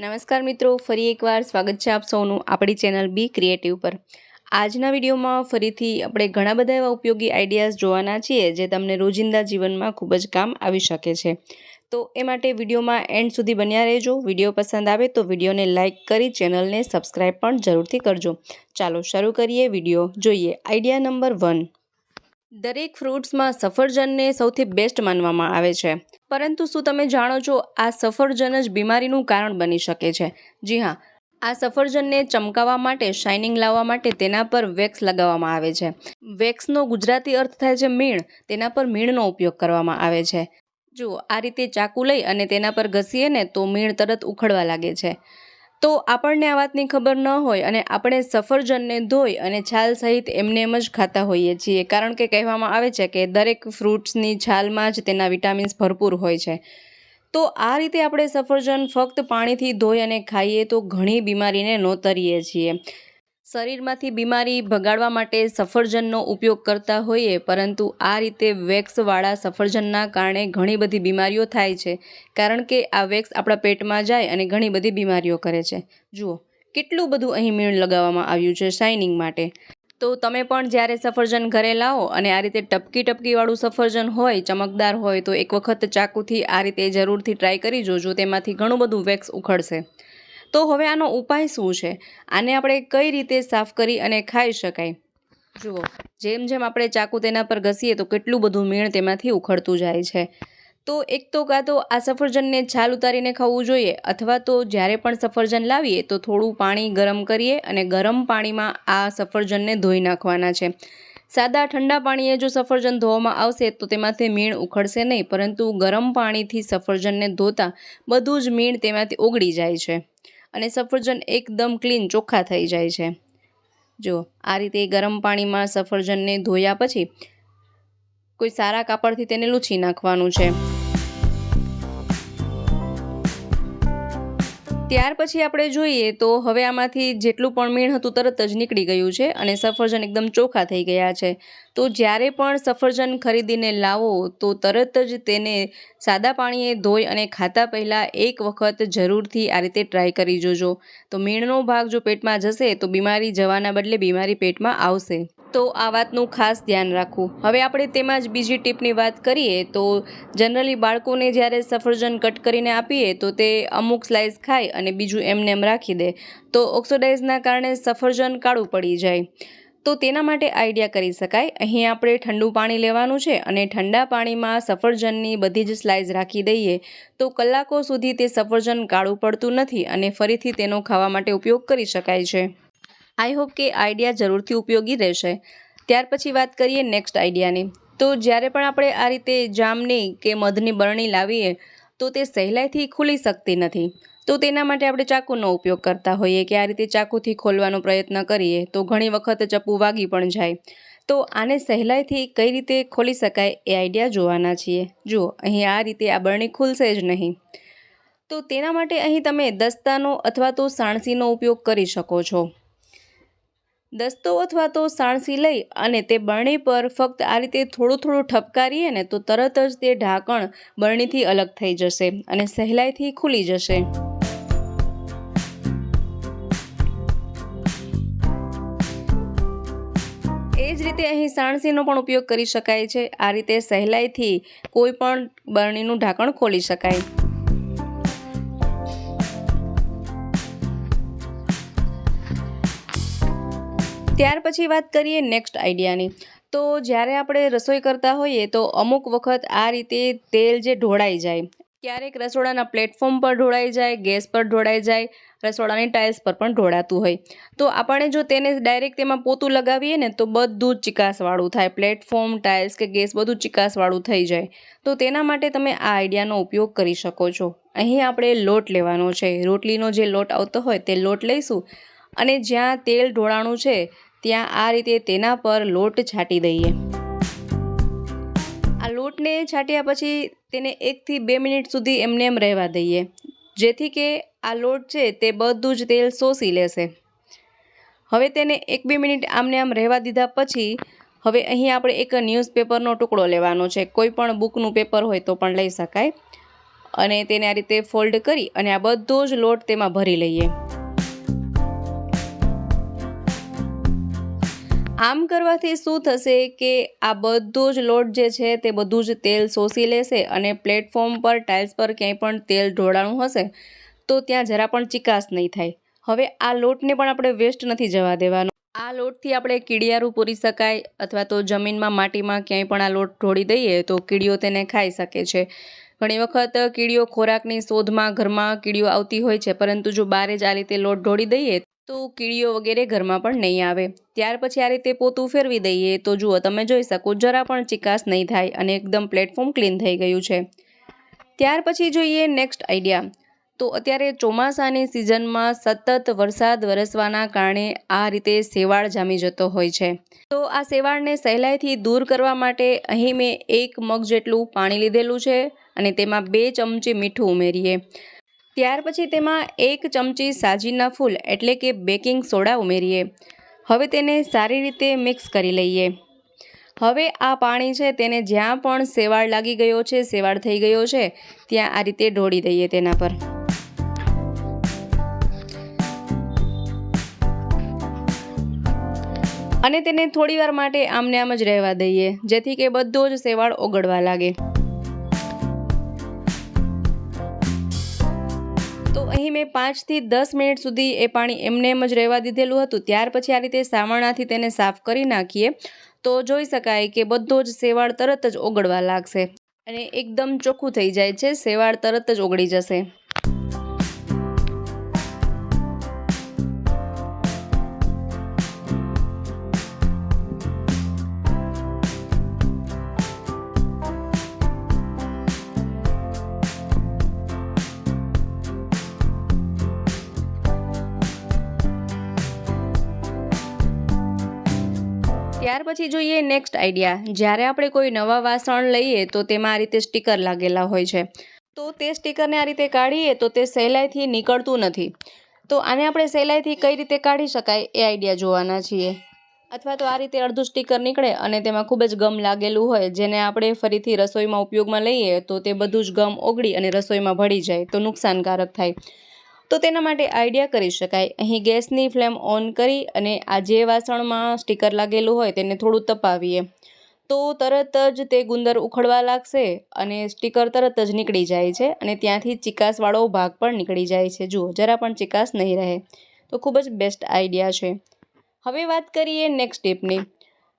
નમસ્કાર મિત્રો, ફરી એકવાર સ્વાગત છે આપ સૌનું આપણી ચેનલ બી ક્રિએટિવ પર. આજના વિડીયોમાં ફરીથી આપણે ઘણા બધા એવા ઉપયોગી આઈડિયાઝ જોવાના છીએ જે તમને રોજિંદા જીવનમાં ખૂબ જ કામ આવી શકે છે. તો એ માટે વિડીયોમાં એન્ડ સુધી બન્યા રહેજો. વીડિયો પસંદ આવે તો વિડીયોને લાઇક કરી ચેનલને સબસ્ક્રાઈબ પણ જરૂરથી કરજો. ચાલો શરૂ કરીએ વીડિયો. જોઈએ, આઈડિયા નંબર વન. દરેક ફ્રૂટ્સમાં સફરજનને સૌથી બેસ્ટ માનવામાં આવે છે. પરંતુ શું તમે જાણો છો આ સફરજન જ બીમારીનું કારણ બની શકે છે? જી હા, આ સફરજનને ચમકાવવા માટે, શાઇનિંગ લાવવા માટે તેના પર વેક્સ લગાવવામાં આવે છે. વેક્સનો ગુજરાતી અર્થ થાય છે મીણ. તેના પર મીણનો ઉપયોગ કરવામાં આવે છે. જો આ રીતે ચાકુ લઈ અને તેના પર ઘસીએ ને તો મીણ તરત ઉખડવા લાગે છે. તો આપણને આ વાતની ખબર ન હોય અને આપણે સફરજનને ધોઈ અને છાલ સહિત એમને એમ જ ખાતા હોઈએ છીએ. કારણ કે કહેવામાં આવે છે કે દરેક ફ્રૂટ્સની છાલમાં જ તેના વિટામિન્સ ભરપૂર હોય છે. તો આ રીતે આપણે સફરજન ફક્ત પાણીથી ધોઈ અને ખાઈએ તો ઘણી બીમારીને નોતરીએ છીએ. શરીરમાંથી બીમારી ભગાડવા માટે સફરજનનો ઉપયોગ કરતા હોઈએ, પરંતુ આ રીતે વેક્સવાળા સફરજનના કારણે ઘણી બધી બીમારીઓ થાય છે. કારણ કે આ વેક્સ આપણા પેટમાં જાય અને ઘણી બધી બીમારીઓ કરે છે. જુઓ, કેટલું બધું અહીં મીણ લગાવવામાં આવ્યું છે શાઇનિંગ માટે. તો તમે પણ જ્યારે સફરજન ઘરે લાવો અને આ રીતે ટપકી ટપકીવાળું સફરજન હોય, ચમકદાર હોય, તો એક વખત ચાકુથી આ રીતે જરૂરથી ટ્રાય કરી જોજો, તેમાંથી ઘણું બધું વેક્સ ઉખડશે. તો હવે આનો ઉપાય શું છે? આને આપણે કઈ રીતે સાફ કરી અને ખાઈ શકાય? જુઓ, જેમ જેમ આપણે ચાકુ તેના પર ઘસીએ તો કેટલું બધું મીણ તેમાંથી ઉખડતું જાય છે. તો એક તો કાં તો આ સફરજનને છાલ ઉતારીને ખાવું જોઈએ અથવા તો જ્યારે પણ સફરજન લાવીએ તો થોડું પાણી ગરમ કરીએ અને ગરમ પાણીમાં આ સફરજનને ધોઈ નાખવાના છે. સાદા ઠંડા પાણીએ જો સફરજન ધોવામાં આવશે તો તેમાંથી મીણ ઉખડશે નહીં, પરંતુ ગરમ પાણીથી સફરજનને ધોતા બધું જ મીણ તેમાંથી ઓગળી જાય છે. અને સફરજન એકદમ ક્લીન, ચોખ્ખા થઈ જાય છે. જો, આ રીતે ગરમ પાણીમાં સફરજનને ધોયા પછી કોઈ સારા કાપડથી તેને લૂછી નાખવાનું છે. ત્યાર પછી આપણે જોઈએ તો હવે આમાંથી જેટલું પણ મીણ હતું તરત જ નીકળી ગયું છે અને સફરજન એકદમ ચોખ્ખા થઈ ગયા છે. તો જ્યારે પણ સફરજન ખરીદીને લાવો તો તરત જ તેને સાદા પાણીએ ધોઈ અને ખાતા પહેલાં એક વખત જરૂરથી આ રીતે ટ્રાય કરી જોજો. તો મીણનો ભાગ જો પેટમાં જશે તો બીમારી જવાના બદલે બીમારી પેટમાં આવશે. તો આ વાતનું ખાસ ધ્યાન રાખવું. હવે આપણે તેમાં જ બીજી ટીપની વાત કરીએ તો જનરલી બાળકોને જ્યારે સફરજન કટ કરીને આપીએ તો તે અમુક સ્લાઇસ ખાય અને બીજું એમને એમ રાખી દે. તો ઓક્સોડાઇઝના કારણે સફરજન કાળું પડી જાય. તો તેના માટે આઈડિયા કરી શકાય. અહીં આપણે ઠંડુ પાણી લેવાનું છે અને ઠંડા પાણીમાં સફરજનની બધી જ સ્લાઇસ રાખી દઈએ તો કલાકો સુધી તે સફરજન કાળું પડતું નથી અને ફરીથી તેનો ખાવા માટે ઉપયોગ કરી શકાય છે. આઈ હોપ કે આઈડિયા જરૂરથી ઉપયોગી રહેશે. ત્યાર પછી વાત કરીએ નેક્સ્ટ આઈડિયાની. તો જ્યારે પણ આપણે આ રીતે જામની કે મધની બરણી લાવીએ, તો તે સહેલાઈથી ખુલી શકતી નથી. તો તેના માટે આપણે ચાકુનો ઉપયોગ કરતા હોઈએ કે આ રીતે ચાકુથી ખોલવાનો પ્રયત્ન કરીએ, તો ઘણી વખત ચપ્પુ વાગી પણ જાય. તો આને સહેલાઈથી કઈ રીતે ખોલી શકાય એ આઈડિયા જોવાના છીએ. જુઓ, અહીં આ રીતે આ બરણી ખુલશે જ નહીં. તો તેના માટે અહીં તમે દસ્તાનો અથવા તો સાણસીનો ઉપયોગ કરી શકો છો. દસ્તો અથવા તો સાણસી લઈ અને તે બરણી પર ફક્ત આ રીતે થોડું થોડું ઠપકારીએ ને તો તરત જ તે ઢાંકણ બરણીથી અલગ થઈ જશે અને સહેલાઈથી ખુલી જશે. એ જ રીતે અહીં સાણસીનો પણ ઉપયોગ કરી શકાય છે. આ રીતે સહેલાઈથી કોઈ પણ બરણીનું ઢાંકણ ખોલી શકાય. ત્યાર પછી વાત કરીએ નેક્સ્ટ આઈડિયાની તો જ્યારે આપણે રસોઈ કરતા હોઈએ તો અમુક વખત આ રીતે તેલ જે ઢોળાઈ જાય, ક્યારેક રસોડાના પ્લેટફોર્મ પર ઢોળાઈ જાય ગેસ પર ઢોળાઈ જાય, રસોડાની ટાઇલ્સ પર પણ ઢોળાતું હોય. તો આપણે જો તેને ડાયરેક્ટ તેમાં પોતું લગાવીએ ને તો બધું જ ચિકાસવાળું થાય. પ્લેટફોર્મ ટાઇલ્સ કે ગેસ બધું ચિકાસવાળું થઈ જાય. તો તેના માટે તમે આ આઈડિયાનો ઉપયોગ કરી શકો છો. અહીં આપણે લોટ લેવાનો છે. રોટલીનો જે લોટ આવતો હોય તે લોટ લઈશું અને જ્યાં તેલ ઢોળાણું છે ત્યાં આ રીતે તેના પર લોટ છાંટી દઈએ. આ લોટને છાંટ્યા પછી તેને એકથી બે મિનિટ સુધી એમને એમ રહેવા દઈએ. જેથી કે આ લોટ છે તે બધું જ તેલ શોષી લેશે. હવે તેને એક બે મિનિટ આમને આમ રહેવા દીધા પછી હવે અહીં આપણે એક ન્યૂઝપેપરનો ટુકડો લેવાનો છે. કોઈ પણ બુકનું પેપર હોય તો પણ લઈ શકાય. અને તેને આ રીતે ફોલ્ડ કરી અને આ બધો જ લોટ તેમાં ભરી લઈએ. આમ કરવાથી શું થશે કે આ બધો જ લોટ જે છે તે બધું જ તેલ શોષી લેશે અને પ્લેટફોર્મ પર ટાઇલ્સ પર ક્યાંય પણ તેલ ઢોળાણું હશે, તો ત્યાં જરા પણ ચિકાસ નહીં થાય. હવે આ લોટને પણ આપણે વેસ્ટ નથી જવા દેવાનો. આ લોટથી આપણે કીડિયારું પૂરી શકાય અથવા તો જમીનમાં માટીમાં ક્યાંય પણ આ લોટ ઢોળી દઈએ તો કીડીઓ તેને ખાઈ શકે છે. ઘણી વખત કીડીઓ ખોરાકની શોધમાં ઘરમાં કીડીઓ આવતી હોય છે, પરંતુ જો બારે જ આ રીતે લોટ ઢોળી દઈએ તો કીડીઓ વગેરે ઘરમાં પણ નહીં આવે. ત્યાર પછી આ રીતે પોતું ફેરવી દઈએ તો જુઓ, તમે જોઈ શકો, જરા પણ ચિકાસ નહીં થાય અને એકદમ પ્લેટફોર્મ ક્લીન થઈ ગયું છે. ત્યાર પછી જોઈએ નેક્સ્ટ આઈડિયા. તો અત્યારે ચોમાસાની સિઝનમાં સતત વરસાદ વરસવાના કારણે આ રીતે સેવાળ જામી જતો હોય છે. તો આ સેવાળને સહેલાઈથી દૂર કરવા માટે અહીં મેં એક મગ જેટલું પાણી લીધેલું છે અને તેમાં બે ચમચી મીઠું ઉમેરીએ. ત્યાર પછી તેમાં એક ચમચી સાજીના ફૂલ એટલે કે બેકિંગ સોડા ઉમેરીએ. હવે તેને સારી રીતે મિક્સ કરી લઈએ. હવે આ પાણી છે તેને જ્યાં પણ સેવાળ લાગી ગયો છે, સેવાળ થઈ ગયો છે, ત્યાં આ રીતે ઢોળી દઈએ તેના પર. અને તેને થોડીવાર માટે આમને આમ જ રહેવા દઈએ, જેથી કે બધો જ સેવાળ ઓગળવા લાગે. અહીં મેં પાંચથી દસ મિનિટ સુધી એ પાણી એમને એમ જ રહેવા દીધેલું હતું. ત્યાર પછી આ રીતે સાવરણાથી તેને સાફ કરી નાખીએ તો જોઈ શકાય કે બધો જ સેવાળ તરત જ ઓગળવા લાગશે. અને એકદમ ચોખ્ખું થઈ જાય છે, સેવાળ તરત જ ઓગળી જશે. પછી જોઈએ નેક્સ્ટ આઈડિયા જ્યારે આપણે કોઈ નવા વાસણ લઈએ તો તેમાં આ રીતે સ્ટીકર લાગેલા હોય છે. તો તે સ્ટીકરને આ રીતે કાઢીએ તો તે સહેલાઈથી નીકળતું નથી. તો આને આપણે સહેલાઈથી કઈ રીતે કાઢી શકાય એ આઈડિયા જોવાના છીએ. અથવા તો આ રીતે અડધું સ્ટીકર નીકળે અને તેમાં ખૂબ જ ગમ લાગેલું હોય, જેને આપણે ફરીથી રસોઈમાં ઉપયોગમાં લઈએ તો તે બધું જ ગમ ઓગળી અને રસોઈમાં ભળી જાય તો નુકસાનકારક થાય. તો તેના માટે આઈડિયા કરી શકાય. અહીં ગેસની ફ્લેમ ઓન કરી અને આ જે વાસણમાં સ્ટીકર લાગેલું હોય તેને થોડું તપાવીએ. તો તરત જ તે ગુંદર ઉખડવા લાગશે અને સ્ટીકર તરત જ નીકળી જાય છે અને ત્યાંથી ચિકાસવાળો ભાગ પણ નીકળી જાય છે. જુઓ, જરા પણ ચિકાસ નહીં રહે. તો ખૂબ જ બેસ્ટ આઈડિયા છે. હવે વાત કરીએ નેક્સ્ટ ટીપની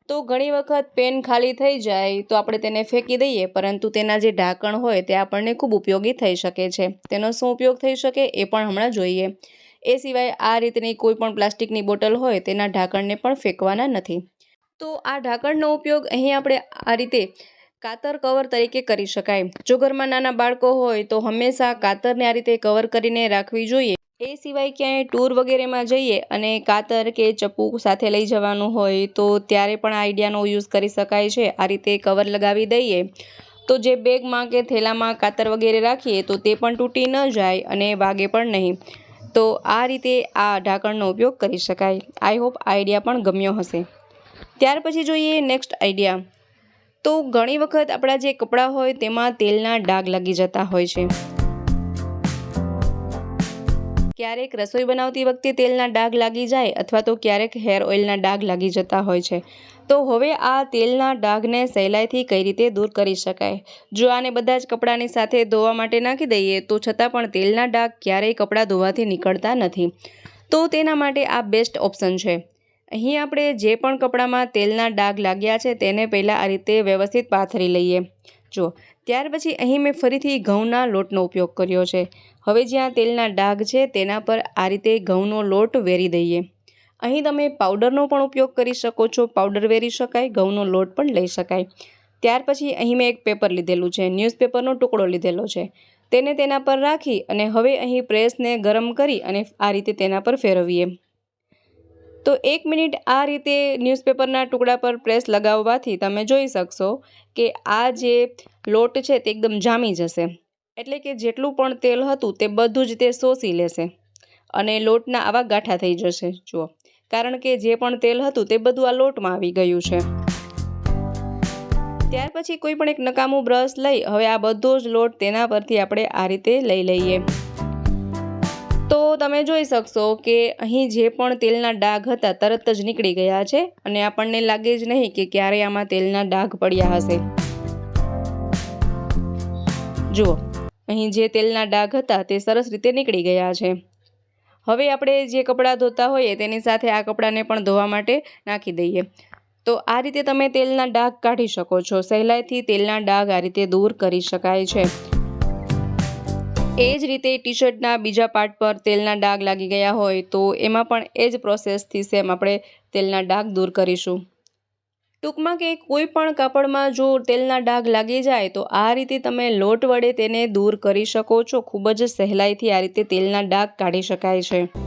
તો ઘણી વખત પેન ખાલી થઈ જાય તો આપણે તેને ફેંકી દઈએ, પરંતુ તેના જે ઢાંકણ હોય તે આપણને ખૂબ ઉપયોગી થઈ શકે છે. તેનો શું ઉપયોગ થઈ શકે એ પણ હમણાં જોઈએ. એ સિવાય આ રીતની કોઈ પણ પ્લાસ્ટિકની બોટલ હોય તેના ઢાંકણને પણ ફેંકવાના નથી. તો આ ઢાંકણનો ઉપયોગ અહીં આપણે આ રીતે કાતર કવર તરીકે કરી શકાય. જો ઘરમાં નાના બાળકો હોય તો હંમેશા કાતરને આ રીતે કવર કરીને રાખવી જોઈએ. એ સિવાય ક્યાંય ટૂર વગેરેમાં જઈએ અને કાતર કે ચપ્પુ સાથે લઈ જવાનું હોય તો ત્યારે પણ આઈડિયાનો યુઝ કરી શકાય છે. આ રીતે કવર લગાવી દઈએ. તો જે બેગમાં કે થેલામાં કાતર વગેરે રાખીએ તો તે પણ તૂટી ન જાય અને વાગે પણ નહીં. તો આ રીતે આ ઢાંકણનો ઉપયોગ કરી શકાય. આઈ હોપ આઈડિયા પણ ગમ્યો હશે. ત્યાર પછી જોઈએ નેક્સ્ટ આઈડિયા તો ઘણી વખત આપણા જે કપડાં હોય તેમાં તેલના ડાઘ લાગી જતા હોય છે. ક્યારેક રસોઈ બનાવતી વખતે તેલના ડાઘ લાગી જાય અથવા તો ક્યારેક હેર ઓઇલના ડાઘ લાગી જતા હોય છે. તો હવે આ તેલના ડાઘને સહેલાઈથી કઈ રીતે દૂર કરી શકાય? જો આને બધા જ કપડાની સાથે ધોવા માટે નાખી દઈએ, તો છતાં પણ તેલના ડાઘ ક્યારેય કપડાં ધોવાથી નીકળતા નથી. તો તેના માટે આ બેસ્ટ ઓપ્શન છે. અહીં આપણે જે પણ કપડામાં તેલના ડાઘ લાગ્યા છે, તેને પહેલાં આ રીતે વ્યવસ્થિત પાથરી લઈએ. જુઓ ત્યાર પછી અહીં મેં ફરીથી ઘઉંના લોટનો ઉપયોગ કર્યો છે. હવે જ્યાં તેલના ડાઘ છે, તેના પર આ રીતે ઘઉંનો લોટ વેરી દઈએ. અહીં તમે પાવડરનો પણ ઉપયોગ કરી શકો છો. પાવડર વેરી શકાય, ઘઉંનો લોટ પણ લઈ શકાય. ત્યાર પછી અહીં મેં એક પેપર લીધેલું છે, ન્યૂઝપેપરનો ટુકડો લીધેલો છે. તેને તેના પર રાખી અને હવે અહીં પ્રેસને ગરમ કરી અને આ રીતે તેના પર ફેરવીએ. તો એક મિનિટ આ રીતે ન્યૂઝપેપરના ટુકડા પર પ્રેસ લગાવવાથી તમે જોઈ શકશો કે આ જે લોટ છે તે એકદમ જામી જશે. એટલે કે જેટલું પણ તેલ હતું તે બધું જ તે શોષી લેશે. અને લોટના આવા ગાંઠા થઈ જશે. જુઓ. કારણ કે જે પણ તેલ હતું તે બધું આ લોટમાં આવી ગયું છે. ત્યાર પછી કોઈ પણ એક નકામું બ્રશ લઈ હવે આ બધો જ લોટ તેના પરથી આપણે આ રીતે લઈ લઈએ. તમે જોઈ શકશો કે અહીં જે પણ તેલના ડાઘ હતા તરત જ નીકળી ગયા છે અને આપણને લાગે જ નહીં કે ક્યારે આમાં તેલના ડાઘ પડ્યા હશે. જુઓ, અહીં જે તેલના ડાઘ હતા તે સરસ રીતે નીકળી ગયા છે. હવે આપણે જે કપડાં ધોતા હોઈએ તેની સાથે આ કપડાને પણ ધોવા માટે નાખી દઈએ. તો આ રીતે તમે તેલના ડાઘ કાઢી શકો છો. સહેલાઈથી તેલના ડાઘ આ રીતે દૂર કરી શકાય છે. એ જ રીતે ટી શર્ટના બીજા પાર્ટ પર તેલના ડાઘ લાગી ગયા હોય તો એમાં પણ એ જ પ્રોસેસથી સેમ આપણે તેલના ડાઘ દૂર કરીશું. ટૂંકમાં કે કોઈ પણ કાપડમાં જો તેલના ડાઘ લાગી જાય તો આ રીતે તમે લોટ વડે તેને દૂર કરી શકો છો. ખૂબ જ સહેલાઈથી આ રીતે તેલના ડાઘ કાઢી શકાય છે.